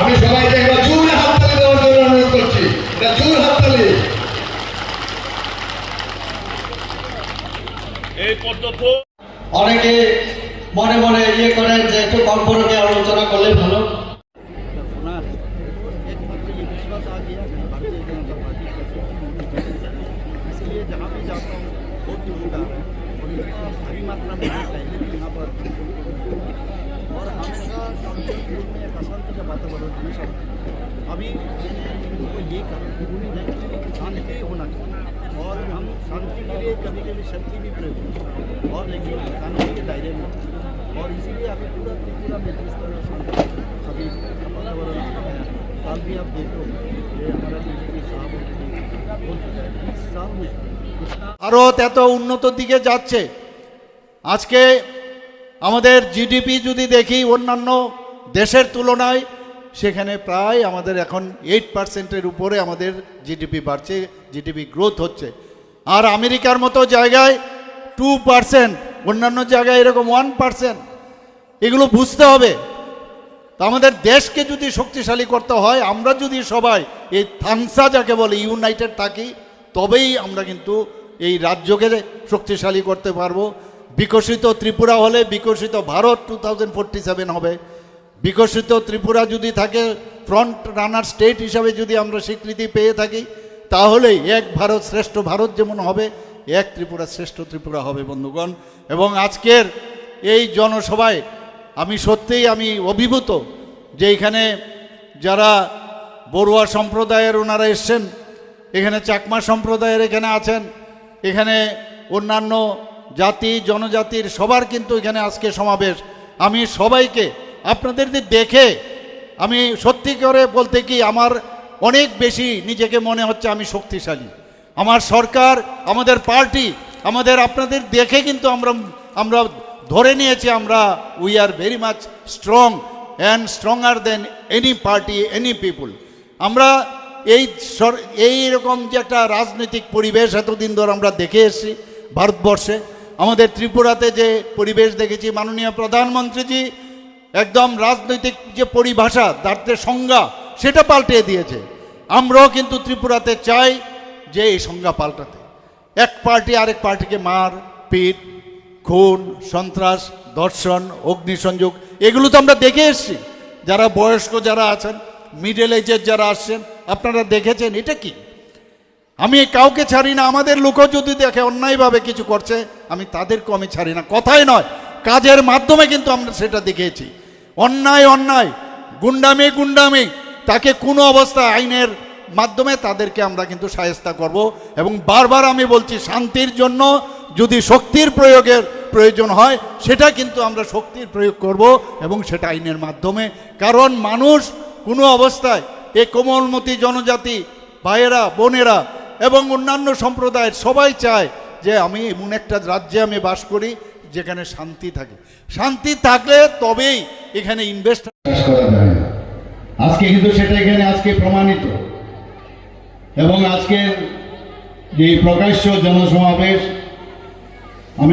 আমি সবাইকে একবার জোর হাততালি দেওয়ার জন্য অনুরোধ করছি। জোর হাততালি। এই পদ্ধতি অনেকে মনে মনে ইয়ে করেন যে একটু কর্পোরেটে আলোচনা করলে ভালো। इसलिए जहाँ भी जाता हूँ। कानपुर में एक अशांति का वातावरण हमेशा होता है। अभी मैंने इनको ये कहा नहीं कि शांति होना चाहिए और हम शांति के लिए कभी कभी शक्ति भी प्रयोग करते हैं और लेकिन कानून के दायरे में और इसीलिए अभी पूरा त्रिपुरा में जिस तरह शांति अभी वातावरण आ गया है साल भी आप देखो ये हमारा बीजेपी साहब बोल चुका है इस साल में इतना ভারত এত উন্নত দিকে যাচ্ছে আজকে আমাদের জিডিপি যদি দেখি অন্যান্য দেশের তুলনায় সেখানে প্রায় আমাদের এখন এইট পার্সেন্টের উপরে আমাদের জিডিপি বাড়ছে জিডিপি গ্রোথ হচ্ছে। আর আমেরিকার মতো জায়গায় টু পার্সেন্ট অন্যান্য জায়গায় এরকম ওয়ান পার্সেন্ট এগুলো বুঝতে হবে। তো আমাদের দেশকে যদি শক্তিশালী করতে হয়, আমরা যদি সবাই এই থানসা যাকে বলে ইউনাইটেড থাকি, তবেই আমরা কিন্তু এই রাজ্যকে শক্তিশালী করতে পারব। বিকশিত ত্রিপুরা হলে বিকশিত ভারত টু থাউজেন্ড সেভেন হবে। বিকশিত ত্রিপুরা যদি থাকে ফ্রন্ট রানার স্টেট হিসাবে যদি আমরা স্বীকৃতি পেয়ে থাকি, তাহলেই এক ভারত শ্রেষ্ঠ ভারত যেমন হবে, এক ত্রিপুরা শ্রেষ্ঠ ত্রিপুরা হবে, বন্ধুগণ। এবং আজকের এই জনসভায় আমি সত্যিই আমি অভিভূত যে এখানে যারা বড়ুয়া সম্প্রদায়ের ওনারা এসছেন, এখানে চাকমা সম্প্রদায়ের এখানে আছেন, এখানে অন্যান্য জাতি, জনজাতির সবার কিন্তু এখানে আজকে সমাবেশ। আমি সবাইকে আপনাদের দেখে, আমি সত্যি করে বলতে কি, আমার অনেক বেশি নিজেকে মনে হচ্ছে আমি শক্তিশালী। আমার সরকার, আমাদের পার্টি, আমাদের আপনাদের দেখে কিন্তু আমরা আমরা ধরে নিয়েছি আমরা we are very much strong and stronger than any party any people আমরা এই এই রকম যে একটা রাজনৈতিক পরিবেশ এতদিন ধরে আমরা দেখে এসেছি ভারতবর্ষে। আমাদের ত্রিপুরাতে যে পরিবেশ দেখেছি মাননীয় প্রধানমন্ত্রীজি একদম রাজনৈতিক যে পরিভাষা তার সংজ্ঞা, সেটা পাল্টে দিয়েছে। আমরাও কিন্তু ত্রিপুরাতে চাই যে এই সংজ্ঞা পাল্টাতে। এক পার্টি আরেক পার্টিকে মার, পিট, খুন, সন্ত্রাস, ধর্ষণ, অগ্নিসংযোগ, এগুলো তো আমরা দেখে এসেছি। যারা বয়স্ক যারা আছেন মিডল এজের যারা আসছেন, আপনারা দেখেছেন, এটা কি? আমি কাউকে ছাড়ি না, আমাদের লোকও যদি দেখে অন্যায়ভাবে কিছু করছে, আমি তাদেরকেও আমি ছাড়ি না। কথাই নয়, কাজের মাধ্যমে কিন্তু আমরা সেটা দেখেছি। অন্যায় অন্যায়, গুন্ডামি গুন্ডামি, তাকে কোনো অবস্থা আইনের মাধ্যমে তাদেরকে আমরা কিন্তু সায়স্তা করব এবং বারবার আমি বলছি, শান্তির জন্য যদি শক্তির প্রয়োগের প্রয়োজন হয়, সেটা কিন্তু আমরা শক্তির প্রয়োগ করব এবং সেটা আইনের মাধ্যমে। কারণ মানুষ কোনো অবস্থায় এ কোমলমতি জনজাতি ভাইয়েরা, বোনেরা এবং অন্যান্য সম্প্রদায়ের সবাই চায় যে আমি এমন একটা রাজ্যে আমি বাস করি যেখানে শান্তি থাকে। শান্তি থাকলে তবেই এখানে ইনভেস্ট করা আজকে কিন্তু সেটা এখানে আজকে প্রমাণিত। এবং আজকের যে প্রকাশ্য জনসমাবেশ, আমি